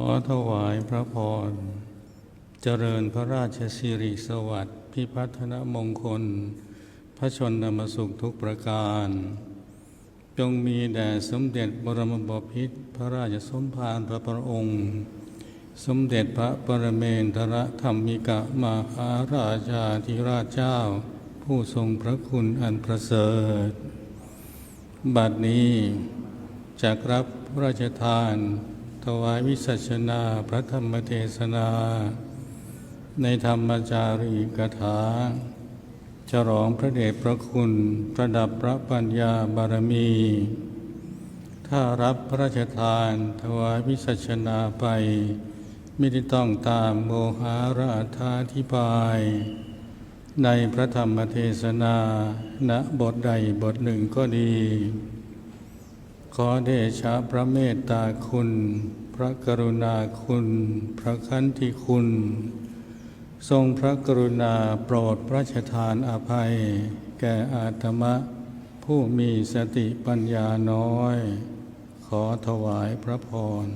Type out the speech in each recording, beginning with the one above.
อถวายพระพร เจริญพระราชสิริสวัสดิ์ พิพัฒนมงคล พระชนมสุขทุกประการ จงมีแด่สมเด็จบรมบพิตรพระราชสมภารพระพระองค์ สมเด็จพระปรเมนทรธรรมิกะมหาราชาธิราชเจ้า ผู้ทรงพระคุณอันประเสริฐ บัดนี้จากรับพระราชทาน ถวายวิสัชนาพระธรรมเทศนา ในธรรมจารีกถา ฉลองพระเดชพระคุณประดับพระปัญญาบารมี ถ้ารับพระราชทานถวายวิสัชนาไป ไม่ได้ต้องตามโมหาราธาธิบาย ในพระธรรมเทศนาณบทใดบทหนึ่งก็ดีขอเดชะพระเมตตาคุณ พระกรุณาคุณ พระคันติคุณ ทรงพระกรุณาโปรดพระราชทานอภัย แก่อาตมะ ผู้มีสติปัญญาน้อย ขอถวายพระพร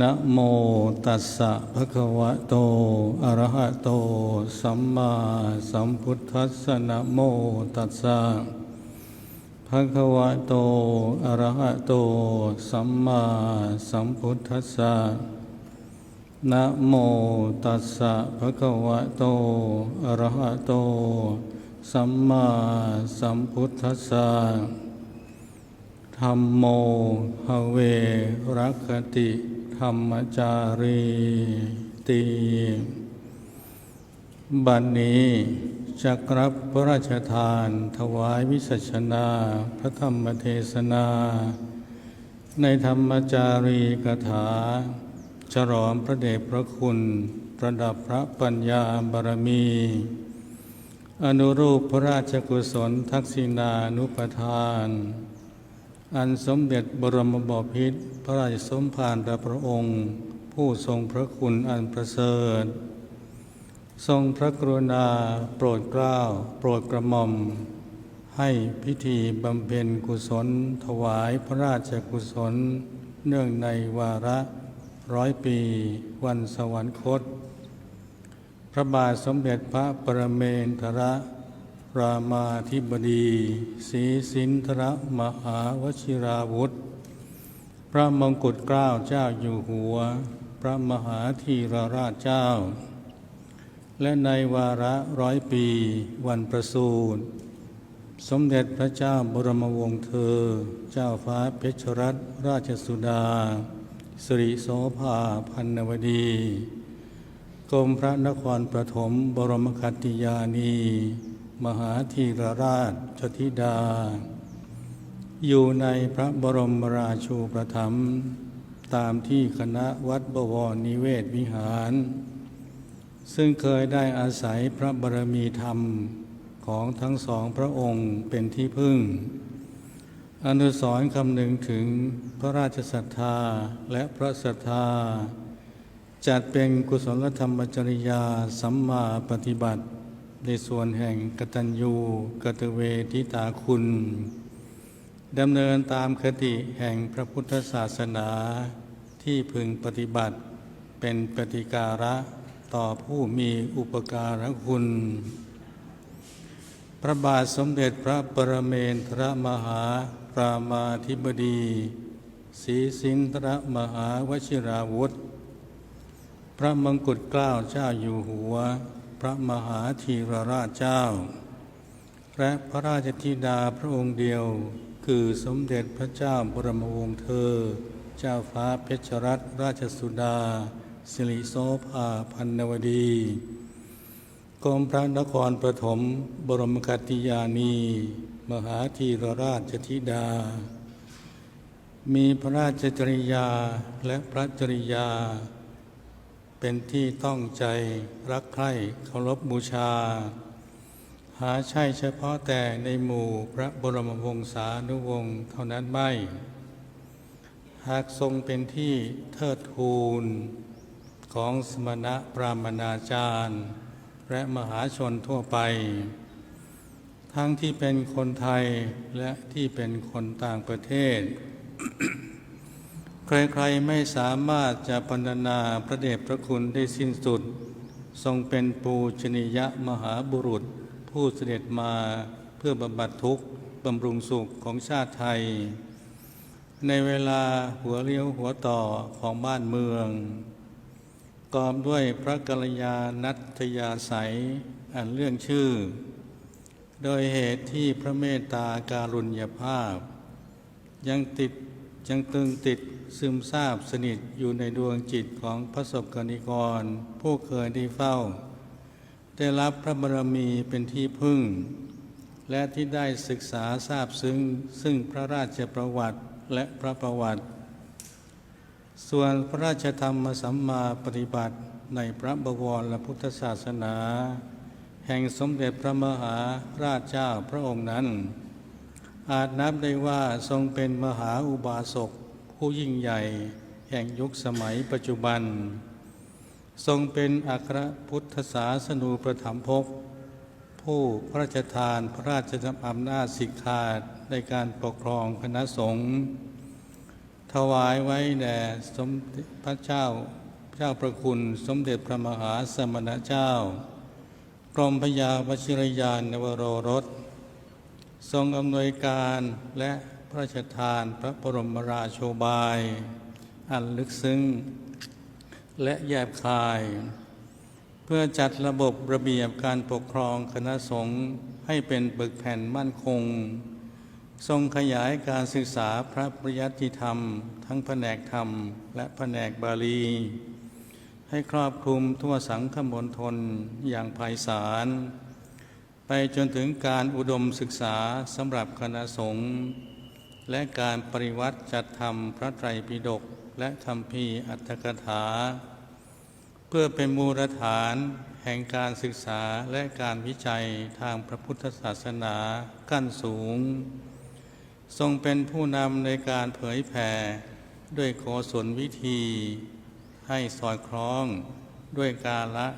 นะโมตัสสะภะคะวะโต อะระหะโต สัมมาสัมพุทธัสสะนะโมตัสสะ ภะคะวะโต อะระหะโต สัมมาสัมพุทธัสสะ นะโมตัสสะภะคะวะโต อะระหะโต สัมมาสัมพุทธัสสะธรรมโมหเวรัคติธรรมจารีตี บัดนนี้ จักรับพระราชทาน ถวายวิสัชนา พระธรรมเทศนา ในธรรมจารีกถา ฉลองพระเดชพระคุณ ประดับพระปัญญาบารมี อนุรูปพระราชกุศลทักษิณานุปทาน อันสมเด็จบรมบพิตรพระราชสมภารพระองค์ ผู้ทรงพระคุณอันประเสริฐ ทรงพระกรุณาโปรดเกล้า โปรดกระหม่อม ให้พิธีบำเพ็ญกุศล ถวายพระราชกุศล เนื่องในวาระร้อยปีวันสวรรคต พระบาทสมเด็จพระปรเมนทรรามาธิบดีศรีสินทรมหาวชิราวุธ พระมงกุฎเกล้าเจ้าอยู่หัว พระมหาธีรราชเจ้า และในวาระร้อยปีวันประสูติสมเด็จพระเจ้าบรมวงศ์เธอ เจ้าฟ้าเพชรรัตนราชสุดา สิริโสภาพันนวดีกรมพระนครประถมบรมคติยานี มหาธีรราชชธิดา อยู่ในพระบรมราชูประถมตามที่คณะวัดบวรนิเวศวิหาร ซึ่งเคยได้อาศัยพระบารมีธรรมของทั้งสองพระองค์เป็นที่พึ่ง อนุสรณ์คำหนึ่งถึงพระราชศรัทธาและพระศรัทธา จัดเป็นกุศลธรรมจริยาสัมมาปฏิบัติ ในส่วนแห่งกตัญญูกตเวทิตาคุณดำเนินตามคติแห่งพระพุทธศาสนาที่พึงปฏิบัติเป็นปฏิการะ ต่อผู้มีอุปการะคุณ พระบาทสมเด็จพระปรเมนทรมหารามาธิบดีศรีสินทรมหาวชิราวุธ พระมงกุฎเกล้าเจ้าอยู่หัว พระมหาธีรราชเจ้า และพระราชธิดาพระองค์เดียว คือสมเด็จพระเจ้าบรมวงศ์เธอ เจ้าฟ้าเพชรรัตนราชสุดา สิริโสภาพันนวดีกรมพระนครปฐมบรมคติยานี มหาธีรราชธิดา มีพระราชจริยาและพระจริยา เป็นที่ต้องใจรักใคร่เคารพบูชา หาใช่เฉพาะแต่ในหมู่พระบรมวงศานุวงศ์เท่านั้นไม่ หากทรงเป็นที่เทิดทูน ของสมณะพรามนาจารย์ และมหาชนทั่วไป ทั้งที่เป็นคนไทยและที่เป็นคนต่างประเทศ ใครๆไม่สามารถจะพรรณนาพระเดชพระคุณได้สิ้นสุด ทรงเป็นปูชนียมหาบุรุษ ผู้เสด็จมาเพื่อบำบัดทุกข์บำรุงสุขของชาติไทย ในเวลาหัวเลี้ยวหัวต่อของบ้านเมือง กอบด้วยพระกัลยาณัตยาศัยอันเรื่องชื่อ โดยเหตุที่พระเมตตาการุญยภาพ ยังติดยังตึงติดซึมซาบสนิทอยู่ในดวงจิตของพระสบกนิกร ผู้เคยได้เฝ้า ได้รับพระบารมีเป็นที่พึ่ง และที่ได้ศึกษาทราบซึ้งซึ่งพระราชประวัติและพระประวัติ ส่วนพระราชธรรมสัมมาปฏิบัติในพระบวรและพุทธศาสนา แห่งสมเด็จพระมหาราชเจ้าพระองค์นั้น อาจนับได้ว่าทรงเป็นมหาอุบาสกผู้ยิ่งใหญ่ แห่งยุคสมัยปัจจุบัน ทรงเป็นอัครพุทธศาสนูประถมภพผู้พระราชทานพระราชอำนาจสิกขาดในการปกครองคณะสงฆ์ ถวายไว้แด่สมพระเจ้าเจ้าประคุณสมเด็จพระมหาสมณเจ้ากรมพยาวชิรยานนวโรรส ทรงอำนวยการและพระราชทานพระบรมราโชบาย อันลึกซึ้ง และแยบคาย เพื่อจัดระบบระเบียบการปกครองคณะสงฆ์ให้เป็นปึกแผ่นมั่นคง ทรงขยายการศึกษาพระปริยัติธรรม ทั้งแผนกธรรม และแผนกบาลี ให้ครอบคลุมทั่วสังคมณฑลอย่างไพศาลไปจนถึงการอุดมศึกษาสำหรับคณะสงฆ์และการปริวัติจัดทำพระไตรปิฎกและคำพีอัตถกถา เพื่อเป็นมูลฐานแห่งการศึกษาและการวิจัยทางพระพุทธศาสนาขั้นสูง ทรงเป็นผู้นำในการเผยแผ่ด้วยโกศลวิธี ให้สอดคล้องด้วยกาละ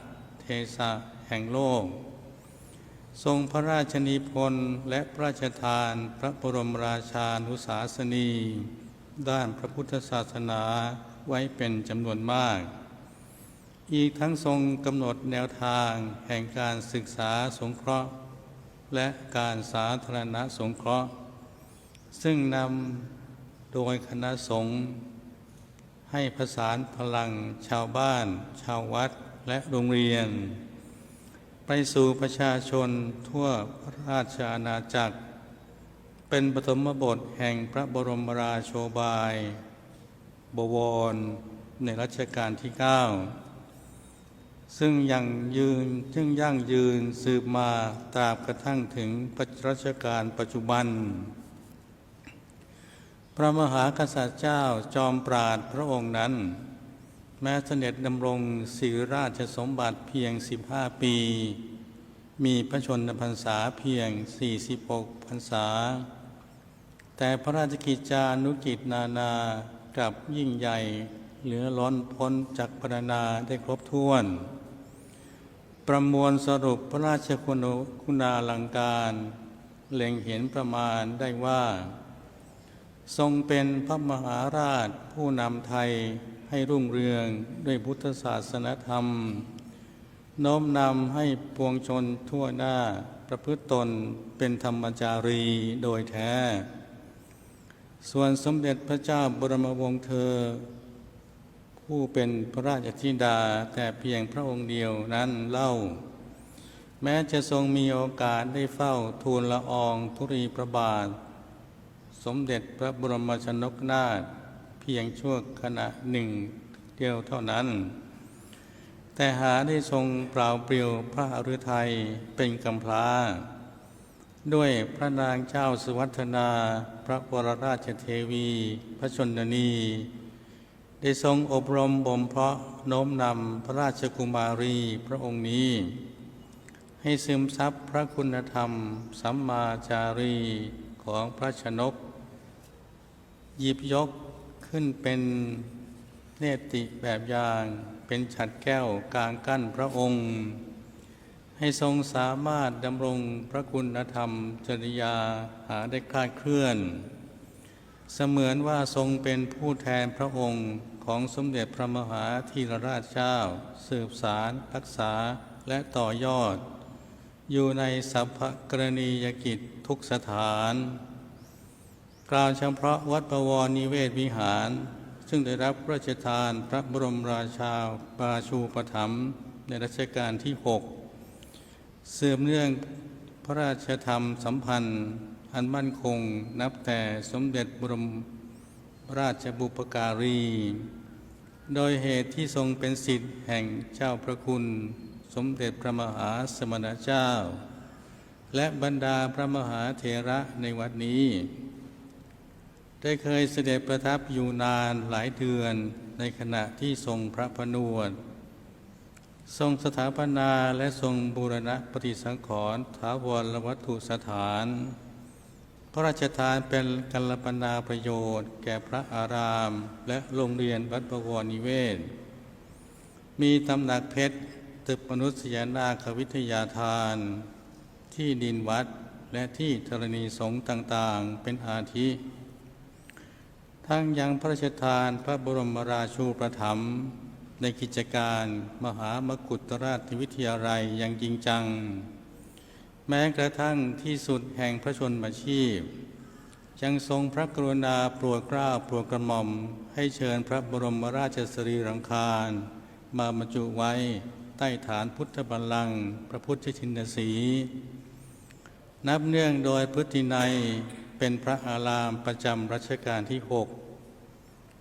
เทศะแห่งโลก ทรงพระราชนิพนธ์และพระราชทานพระบรมราชานุสาสนี ด้านพระพุทธศาสนาไว้เป็นจำนวนมาก อีกทั้งทรงกำหนดแนวทางแห่งการศึกษาสงเคราะห์ และการสาธารณสงเคราะห์ ซึ่งนำโดยคณะสงฆ์ให้ประสานพลังชาวบ้าน ชาววัดและโรงเรียน ไปสู่ประชาชนทั่วราชอาณาจักร เป็นปฐมบทแห่งพระบรมราโชบาย บวร ในรัชกาลที่ 9 ซึ่งยังยืนซึ่งยั่งยืนสืบมาตราบกระทั่งถึงรัชกาลปัจจุบัน พระมหากษัตริย์เจ้าจอมปราดพระองค์นั้น แม้เสด็จดำรงศิริราชสมบัติเพียง 15 ปี มีพระชนพรรษาเพียง 46 พรรษา แต่พระราชกิจจานุกิจนานากับยิ่งใหญ่เหลือล้นพ้นจากพรรณนาได้ครบถ้วน ประมวลสรุปพระราชคุณคุณาลังการ เล็งเห็นประมาณได้ว่า ทรงเป็นพระมหาราชผู้นำไทยให้รุ่งเรืองด้วยพุทธศาสนธรรม โน้มนำให้ปวงชนทั่วหน้าประพฤติตนเป็นธรรมจารีโดยแท้ ส่วนสมเด็จพระเจ้าบรมวงศ์เธอ ผู้เป็นพระราชธิดาแต่เพียงพระองค์เดียวนั้นเล่า แม้จะทรงมีโอกาสได้เฝ้าทูลละอองธุรีพระบาท สมเด็จพระบรมชนกนาถเพียงชั่วขณะหนึ่งเดียวเท่านั้น แต่หาได้ทรงเปล่าเปลี่ยวพระฤทัยเป็นกำพร้า ด้วยพระนางเจ้าสุวัฒนา พระวรราชเทวี พระชนนี ได้ทรงอบรมบ่มเพาะโน้มนำพระราชกุมารีพระองค์นี้ ให้ซึมซับพระคุณธรรม สัมมาจารีของพระชนก หยิบยกขึ้นเป็นเนติแบบอย่างเป็นฉัดแก้วกลางกั้นพระองค์ ให้ทรงสามารถดำรงพระคุณธรรมจริยาหาได้คลาดเคลื่อน เสมือนว่าทรงเป็นผู้แทนพระองค์ของสมเด็จพระมหาธีรราชเจ้า สืบสารรักษาและต่อยอด อยู่ในสัพพกรณียกิจทุกสถาน กล่าวเฉพาะวัดประวรนิเวศวิหาร ซึ่งได้รับพระราชทานพระบรมราชาบาชูปถัมภ์ในรัชกาลที่ 6 สืบเนื่องพระราชธรรมสัมพันธ์ อันมั่นคงนับแต่สมเด็จบรมราชบุปการี โดยเหตุที่ทรงเป็นสิทธิ์แห่งเจ้าพระคุณ สมเด็จพระมหาสมณเจ้า และบรรดาพระมหาเถระในวัดนี้ ได้เคยเสด็จประทับอยู่นานหลายเดือนในขณะที่ทรงพระพนวด ทรงสถาปนาและทรงบูรณะปฏิสังขรณ์ถาวรวัตถุสถาน พระราชทานเป็นกัลปนาประโยชน์ แก่พระอาราม และโรงเรียนวัดประวรนิเวศ มีตำหนักเพชรตึกมนุษยนาควิทยาทาน ที่ดินวัดและที่ธรณีสงต่างๆ เป็นอาทิ ทั้งยังพระราชทานพระบรมราชูประถมในกิจการมหามกุฏราชวิทยาลัยอย่างจริงจัง แม้กระทั่งที่สุดแห่งพระชนมาชีพ ยังทรงพระกรุณาโปรดเกล้าโปรดกระหม่อม ให้เชิญพระบรมราชสรีรังคารมาบรรจุไว้ใต้ฐานพุทธบัลลังก์พระพุทธชินสี นับเนื่องโดยพฤตินัย เป็นพระอารามประจำรัชกาลที่หก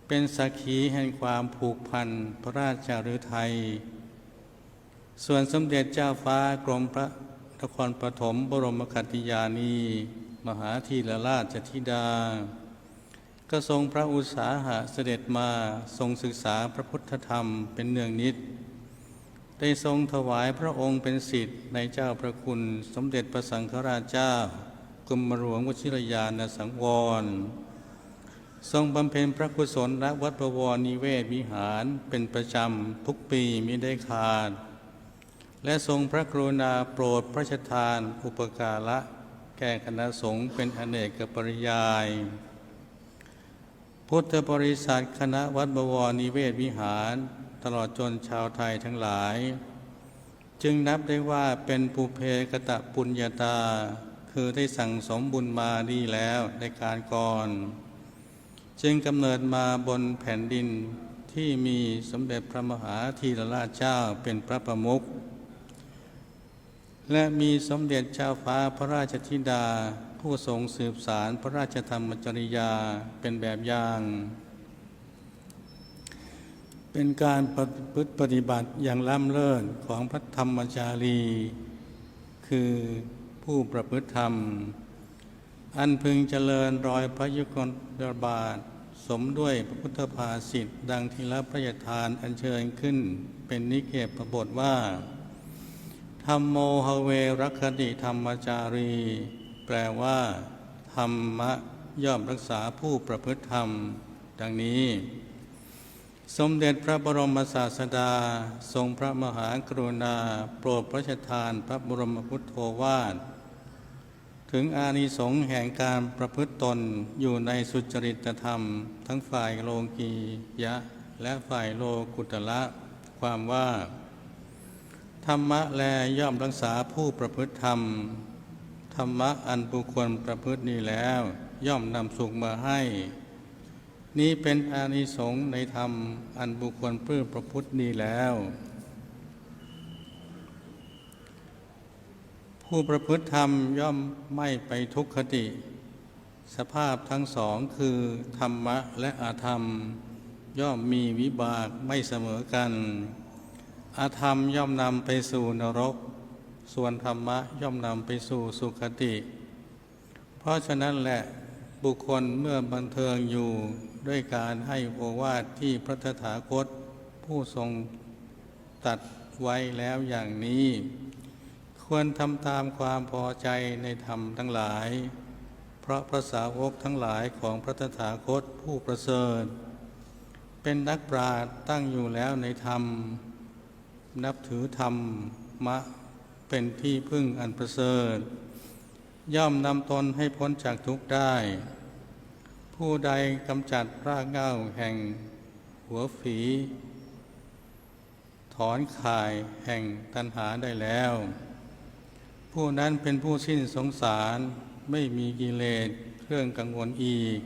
เป็นสักขีแห่งความผูกพันพระราชาฤทัย ส่วนสมเด็จเจ้าฟ้ากรมพระนครปฐมบรมคัติยานี มหาธีรราชธิดา ก็ทรงพระอุตสาหะเสด็จมาทรงศึกษาพระพุทธธรรมเป็นเนืองนิด ได้ทรงถวายพระองค์เป็นสิทธิ์ในเจ้าพระคุณสมเด็จพระสังฆราชเจ้า กรมหลวงวชิรยานสังวร ทรงบำเพ็ญพระกุศลณวัดประวรนิเวศวิหารเป็นประจำทุกปีมิได้ขาด และทรงพระกรุณาโปรดพระราชทานอุปการะ แก่คณะสงฆ์เป็นอเนกปริยาย พุทธบริษัทคณะวัดบวรนิเวศวิหาร ตลอดจนชาวไทยทั้งหลาย จึงนับได้ว่าเป็นปุเพกตะปุญญาตา คือได้สั่งสมบุญมาดีแล้วในการก่อน จึงกำเนิดมาบนแผ่นดินที่มีสมเด็จพระมหาธีรราชเจ้าเป็นพระประมุขและมีสมเด็จเจ้าฟ้าพระราชธิดา ผู้ทรงสืบสารพระราชธรรมจริยาเป็นแบบอย่าง เป็นการปฏิพฤติปฏิบัติอย่างล้ำเลิศของพระธรรมจารี คือ ผู้ประพฤติธรรม อันพึงเจริญรอยพระยุคลบาท สมด้วยพระพุทธภาษิตดังที่รับพระยทานอัญเชิญขึ้น เป็นนิเกปบทว่า ธรรมโมหเวรัคติธรรมจารี แปลว่า ธรรมะย่อมรักษาผู้ประพฤติธรรม ดังนี้ สมเด็จพระบรมศาสดา ทรงพระมหากรุณา โปรดพระราชทานพระบรมพุทโธวาท ถึงอานิสงส์แห่งการประพฤติตนอยู่ในสุจริตธรรม ทั้งฝ่ายโลกียะ และฝ่ายโลกุตละ ความว่า ธรรมะแลย่อมรักษาผู้ประพฤติธรรม ธรรมะอันบุคคลประพฤตินี้แล้ว ย่อมนำสุขมาให้ นี้เป็นอานิสงส์ในธรรมอันบุคคลเพื่อประพฤตินี้แล้ว ผู้ประพฤติธรรมย่อมไม่ไปทุกขติ สภาพทั้งสองคือธรรมะและอาธรรม ย่อมมีวิบากไม่เสมอกัน อาธรรมย่อมนำไปสู่นรก ส่วนธรรมะย่อมนำไปสู่สุคติ เพราะฉะนั้นแหละบุคคลเมื่อบันเทิงอยู่ ด้วยการให้โอวาทที่พระตถาคต ผู้ทรงตัดไว้แล้วอย่างนี้ ควรทำตามความพอใจในธรรมทั้งหลาย เพราะพระสาวกทั้งหลายของพระตถาคตผู้ประเสริฐ เป็นนักปราชญ์ตั้งอยู่แล้วในธรรม นับถือธรรมมะเป็นที่พึ่งอันประเสริฐ ย่อมนำตนให้พ้นจากทุกข์ได้ ผู้ใดกำจัดรากเหง้าแห่งหัวฝี ถอนข่ายแห่งตัณหาได้แล้ว ผู้นั้นเป็นผู้สิ้นสงสารไม่มีกิเลสเครื่องกังวลอีก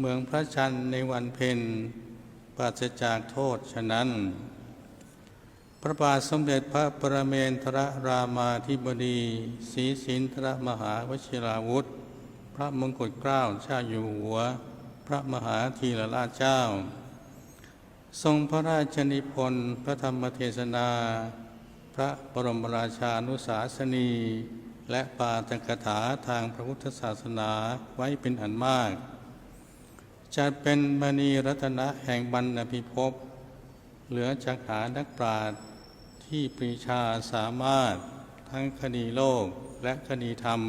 เมืองพระจันในวันเพ็ญปราศจากโทษฉะนั้น พระบาทสมเด็จพระประเมนทรรามาธิบดีศรีสินทรมหาวชิราวุธ พระมงกุฎเกล้าเจ้าอยู่หัว พระมหาธีรราชเจ้า ทรงพระราชนิพนธ์พระธรรมเทศนา พระบรมราชานุสาสนี และปาตกถาทางพระพุทธศาสนาไว้เป็นอันมากจัดเป็นมณีรัตนะแห่งบรรณพิภพเหลือจากหานักปราชญ์ที่ปรีชาสามารถทั้งคดีโลกและคดีธรรม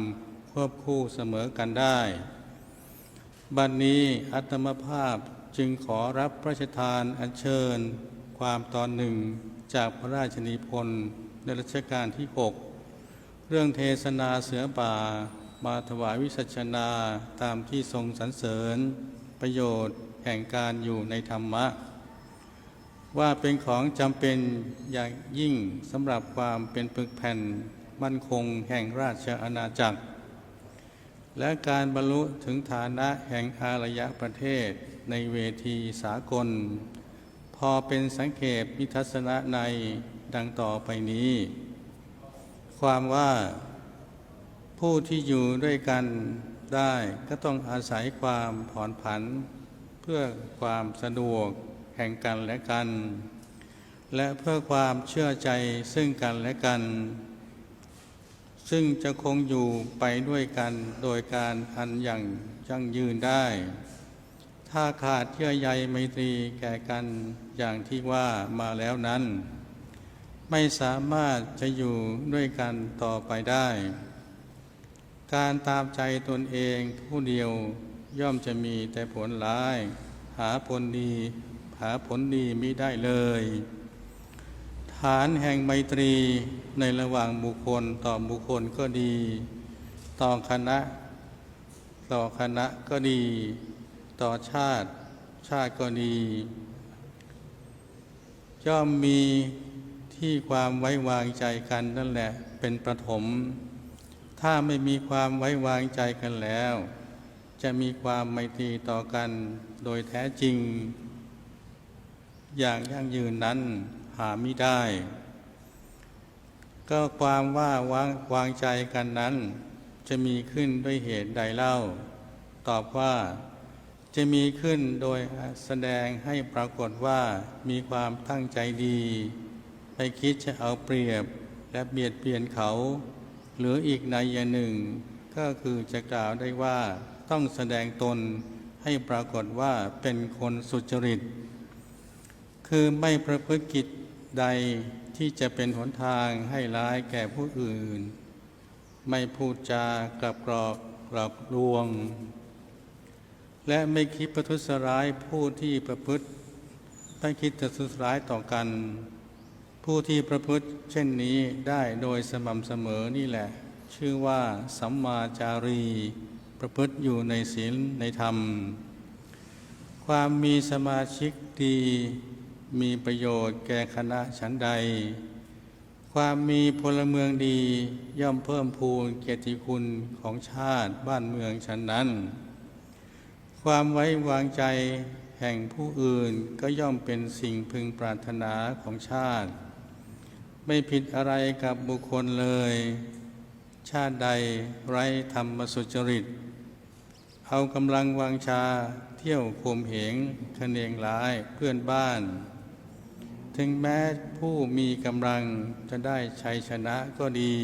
ควบคู่เสมอกันได้ บัดนนี้อัตมภาพจึงขอรับพระราชทานอัญเชิญ ความตอนหนึ่งจากพระราชนิพนธ์ในรัชกาลที่ 6 เรื่องเทศนาเสือป่า มาถวายวิสัชนาตามที่ทรงสรรเสริญ ประโยชน์แห่งการอยู่ในธรรมะ ว่าเป็นของจำเป็นอย่างยิ่งสำหรับความเป็นปึกแผ่นมั่นคงแห่งราชอาณาจักร และการบรรลุถึงฐานะแห่งอารยประเทศในเวทีสากล พอเป็นสังเกตวิทัศนะในดังต่อไปนี้ ความว่าผู้ที่อยู่ด้วยกันได้ก็ต้องอาศัยความผ่อนผัน เพื่อความสะดวกแห่งกันและกัน และเพื่อความเชื่อใจซึ่งกันและกัน ซึ่งจะคงอยู่ไปด้วยกันโดยการอันอย่างยั่งยืนได้ ถ้าขาดเชื่อใยไมตรีแก่กันอย่างที่ว่ามาแล้วนั้น ไม่สามารถจะอยู่ด้วยกันต่อไปได้ การตามใจตนเองผู้เดียวย่อมจะมีแต่ผลร้าย หาผลดี หาผลดีมิได้เลย ฐานแห่งไมตรีในระหว่างบุคคลต่อบุคคลก็ดี ต่อคณะ ต่อคณะก็ดี ต่อชาติ ชาติก็ดี ย่อมมีที่ความไว้วางใจกันนั่นแหละเป็นประถม ถ้าไม่มีความไว้วางใจกันแล้ว จะมีความไมตรีต่อกันโดยแท้จริง อย่างยั่งยืนนั้น หาไม่ได้ ก็ความว่าวางวางใจกันนั้น จะมีขึ้นด้วยเหตุใดเล่า ตอบว่าจะมีขึ้นโดยแสดงให้ปรากฏว่ามีความตั้งใจดี ไปคิดจะเอาเปรียบและเบียดเบียนเขา หรืออีกในยหนึ่ง ก็คือจะกล่าวได้ว่าต้องแสดงตนให้ปรากฏว่าเป็นคนสุจริต คือไม่ประพฤติกิจ ใดที่จะเป็นหนทางให้ร้ายแก่ผู้อื่น ไม่พูดจากลับกรอกหลอกลวง และไม่คิดประทุษร้ายผู้ที่ประพฤติไม่คิดจะทุษร้ายต่อกัน ผู้ที่ประพฤติเช่นนี้ได้โดยสม่ำเสมอนี่แหละ ชื่อว่าสัมมาจารี ประพฤติอยู่ในศีลในธรรม ความมีสมาชิกดี มีประโยชน์แก่คณะฉันใด ความมีพลเมืองดีย่อมเพิ่มพูนเกียรติคุณของชาติบ้านเมืองฉันนั้น ความไว้วางใจแห่งผู้อื่นก็ย่อมเป็นสิ่งพึงปรารถนาของชาติ ไม่ผิดอะไรกับบุคคลเลย ชาติใดไร้ธรรมสุจริต เอากำลังวางชาเที่ยวข่มเหงคเนงร้ายเพื่อนบ้าน ถึงแม้ผู้มีกำลังจะได้ชัยชนะก็ดี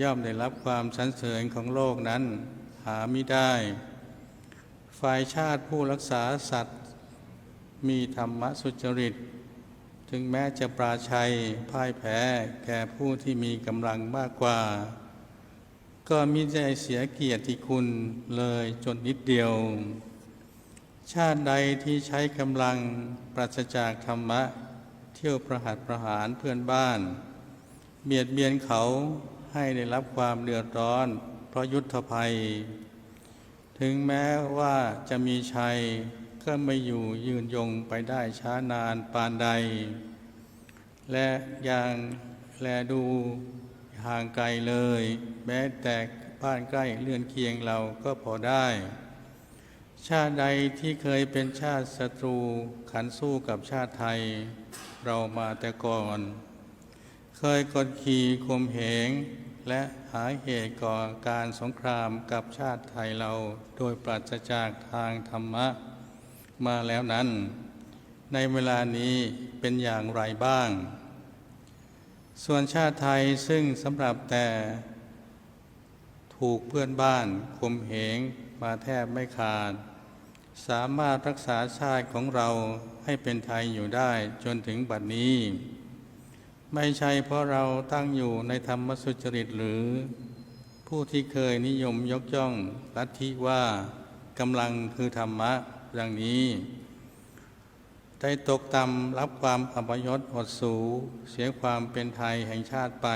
ย่อมได้รับความสรรเสริญของโลกนั้นหาไม่ได้ ฝ่ายชาติผู้รักษาสัตว์ มีธรรมสุจริต ถึงแม้จะปราชัยพ่ายแพ้แก่ผู้ที่มีกำลังมากกว่า ก็มิได้เสียเกียรติคุณเลยจนนิดเดียว ชาติใดที่ใช้กำลังปราศจากธรรมะ เที่ยวประหัตประหารเพื่อนบ้าน เบียดเบียนเขาให้ได้รับความเดือดร้อน เพราะยุทธภัย ถึงแม้ว่าจะมีชัยก็ไม่อยู่ยืนยงไปได้ช้านานปานใด และยังแลดูห่างไกลเลย แม้แต่บ้านใกล้เลื่อนเคียงเราก็พอได้ ชาติใดที่เคยเป็นชาติศัตรูขันสู้กับชาติไทย เรามาแต่ก่อน เคยกดขี่ข่มเหง และหาเหตุก่อการสงครามกับชาติไทยเราโดยปราศจากทางธรรมะ มาแล้วนั้น ในเวลานี้เป็นอย่างไรบ้าง ส่วนชาติไทยซึ่งสำหรับแต่ถูกเพื่อนบ้านข่มเหงมาแทบไม่ขาด สามารถรักษาชาติของเราให้เป็นไทยอยู่ได้จนถึงบัดนี้ ไม่ใช่เพราะเราตั้งอยู่ในธรรมสุจริตหรือ ผู้ที่เคยนิยมยกย่องลัทธิว่ากำลังคือธรรมะดังนี้ ได้ตกต่ำรับความอัปยศอดสูเสียความเป็นไทยแห่งชาติไป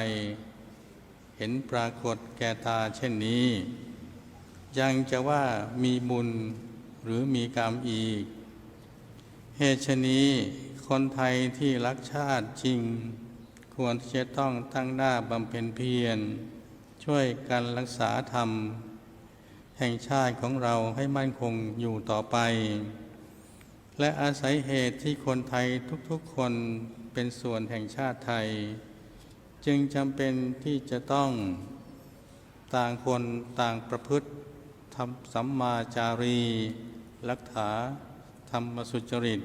เห็นปรากฏแก่ตาเช่นนี้ ยังจะว่ามีบุญ หรือมีกรรมอีก เหตุชนี้ คนไทยที่รักชาติจริง ควรที่จะต้องตั้งหน้าบำเพ็ญเพียร ช่วยกันรักษาธรรม แห่งชาติของเราให้มั่นคงอยู่ต่อไป และอาศัยเหตุที่คนไทยทุกๆคนเป็นส่วนแห่งชาติไทย จึงจำเป็นที่จะต้องต่างคนต่างประพฤติทำสัมมาจารี รักษาธรรมสุจริต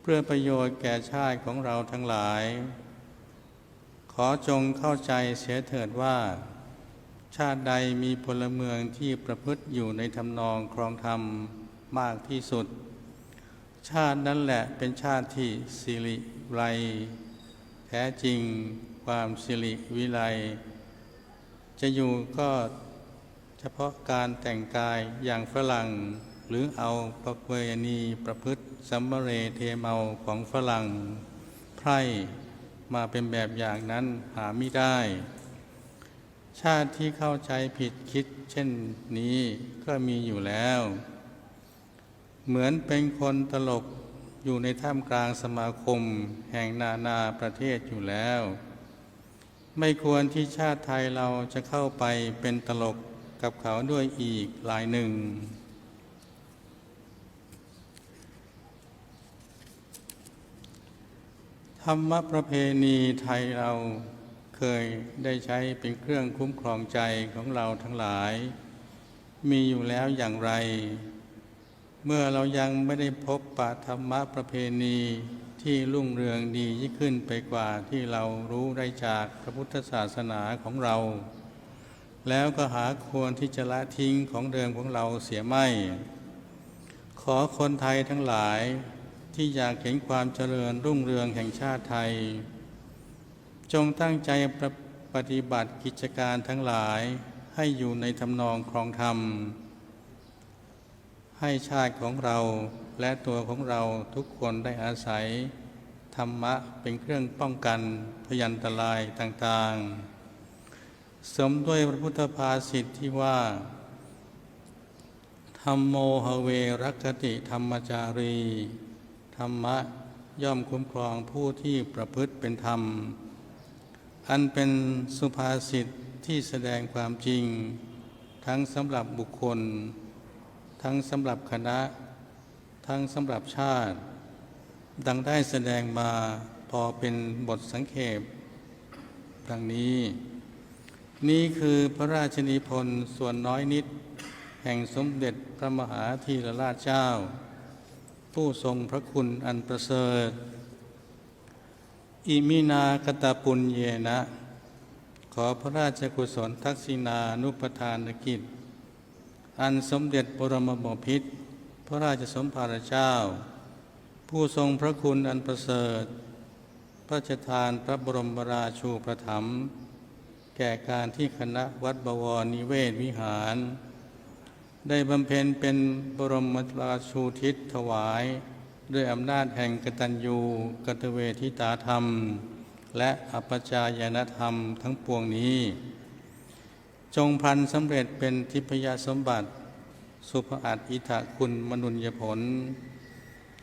เพื่อประโยชน์แก่ชาติของเราทั้งหลาย ขอจงเข้าใจเสียเถิดว่า ชาติใดมีพลเมืองที่ประพฤติอยู่ในทำนองครองธรรมมากที่สุด ชาตินั้นแหละเป็นชาติที่สิริไลแท้จริงความสิริวิไลจะอยู่ก็เฉพาะการแต่งกายอย่างฝรั่ง หรือเอาประเวณีประพฤติสัมมเรเทเมาของฝรั่งไพร่มาเป็นแบบอย่างนั้นหาไม่ได้ ชาติที่เข้าใจผิดคิดเช่นนี้ก็มีอยู่แล้ว เหมือนเป็นคนตลกอยู่ในท่ามกลางสมาคมแห่งนานาประเทศอยู่แล้ว ไม่ควรที่ชาติไทยเราจะเข้าไปเป็นตลกกับเขาด้วยอีกหลายหนึ่ง ธรรมประเพณีไทยเราเคยได้ใช้เป็นเครื่องคุ้มครองใจของเราทั้งหลาย มีอยู่แล้วอย่างไร เมื่อเรายังไม่ได้พบปะธรรมประเพณีที่รุ่งเรืองดียิ่งขึ้นไปกว่าที่เรารู้ได้จากพระพุทธศาสนาของเรา แล้วก็หาควรที่จะละทิ้งของเดิมของเราเสียไม่ ขอคนไทยทั้งหลาย ที่อยากเห็นความเจริญรุ่งเรืองแห่งชาติไทย จงตั้งใจปปฏิบัติกิจการทั้งหลายให้อยู่ในทำนองครองธรรม ให้ชาติของเราและตัวของเราทุกคนได้อาศัย ธรรมะเป็นเครื่องป้องกันพยันตรายต่างๆ สมด้วยพระพุทธภาษิตที่ว่าธรรมโมหเวรักติธรรมจารี รรมะย่อมคุ้มครองผู้ที่ประพฤติเป็นธรรม อันเป็นสุภาษิตที่แสดงความจริง ทั้งสำหรับบุคคล ทั้งสำหรับคณะ ทั้งสำหรับชาติ ดังได้แสดงมาพอเป็นบทสังเขปดังนี้ นี่คือพระราชนิพนธ์ส่วนน้อยนิด แห่งสมเด็จพระมหาธีรราชเจ้า ผู้ทรงพระคุณอันประเสริฐ อิมินากตาปุญเยนะ ขอพระราชกุศลทักษิณานุปทานกิจ อันสมเด็จบรมบพิตรพระราชสมภารเจ้า ผู้ทรงพระคุณอันประเสริฐ พระราชทานพระบรมราชูประถมภ์แก่การที่คณะวัดบวรนิเวศวิหาร ได้บำเพ็ญเป็นบรมราชูทิศถวาย ด้วยอำนาจแห่งกตัญญูกตเวทิตาธรรม และอัปจายนธรรมทั้งปวงนี้ จงพันสำเร็จเป็นทิพยสมบัติ สุภอัตอิทะคุณมนุญญผล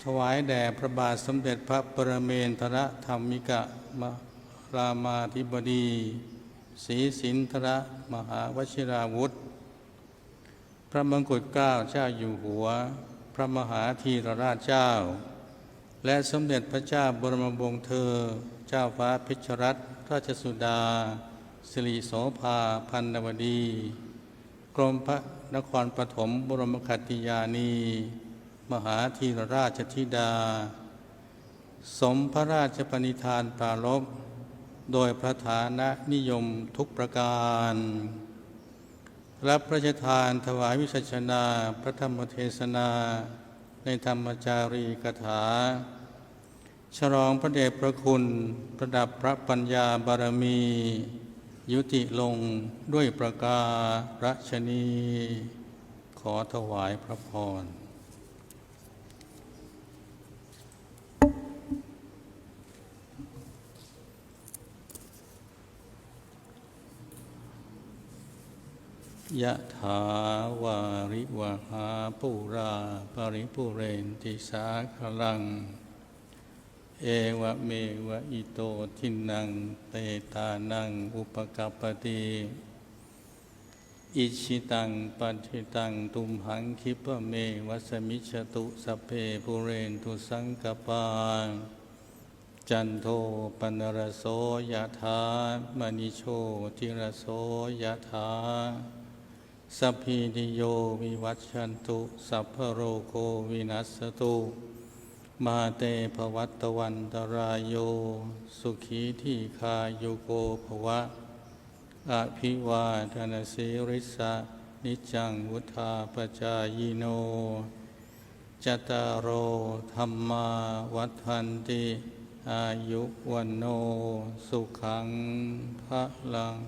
ถวายแด่พระบาทสมเด็จพระปรเมนทรธรรมิกะมรามาธิบดีศรีสินทรมหาวชิราวุธ พระมงกุฎเกล้าเจ้าอยู่หัว พระมหาธีรราชเจ้า และสมเด็จพระเจ้าบรมวงศ์เธอ เจ้าฟ้าพิชรัตนราชสุดา สิริโสภาพันนวดี กรมพระนครปฐมบรมคติยานี มหาธีรราชธิดา สมพระราชปณิธานปรารภโดยพระฐานะนิยมทุกประการ รับพระราชทานถวายวิสัชนา พระธรรมเทศนา ในธรรมจารีกถา ฉลองพระเดชพระคุณประดับพระปัญญาบารมี ยุติลงด้วยประการฉนี ขอถวายพระพร ยะถาวาริวหาปุราปริปุเรนติสาคลัง เอวะเมวะอิโตทินังเปตานังอุปกัปปติอิชิตังปัจิตังตุมหังคิปะเมวัสมิชตุสเพปุเรนตุสังกปาจันโทปนรโสยะถามณิโชติรโสยะถา สัพพิติโยวิวัชชันตุสัพพโรโควินัสตุมาเตภวัตวันตรายโย สุขีที่คาโยโกภวะ อภิวาทนาสิริสะนิจจังวุธาปจายโน จตารโอธรรมาวัฏันติ อายุวันโน สุขังพระลัง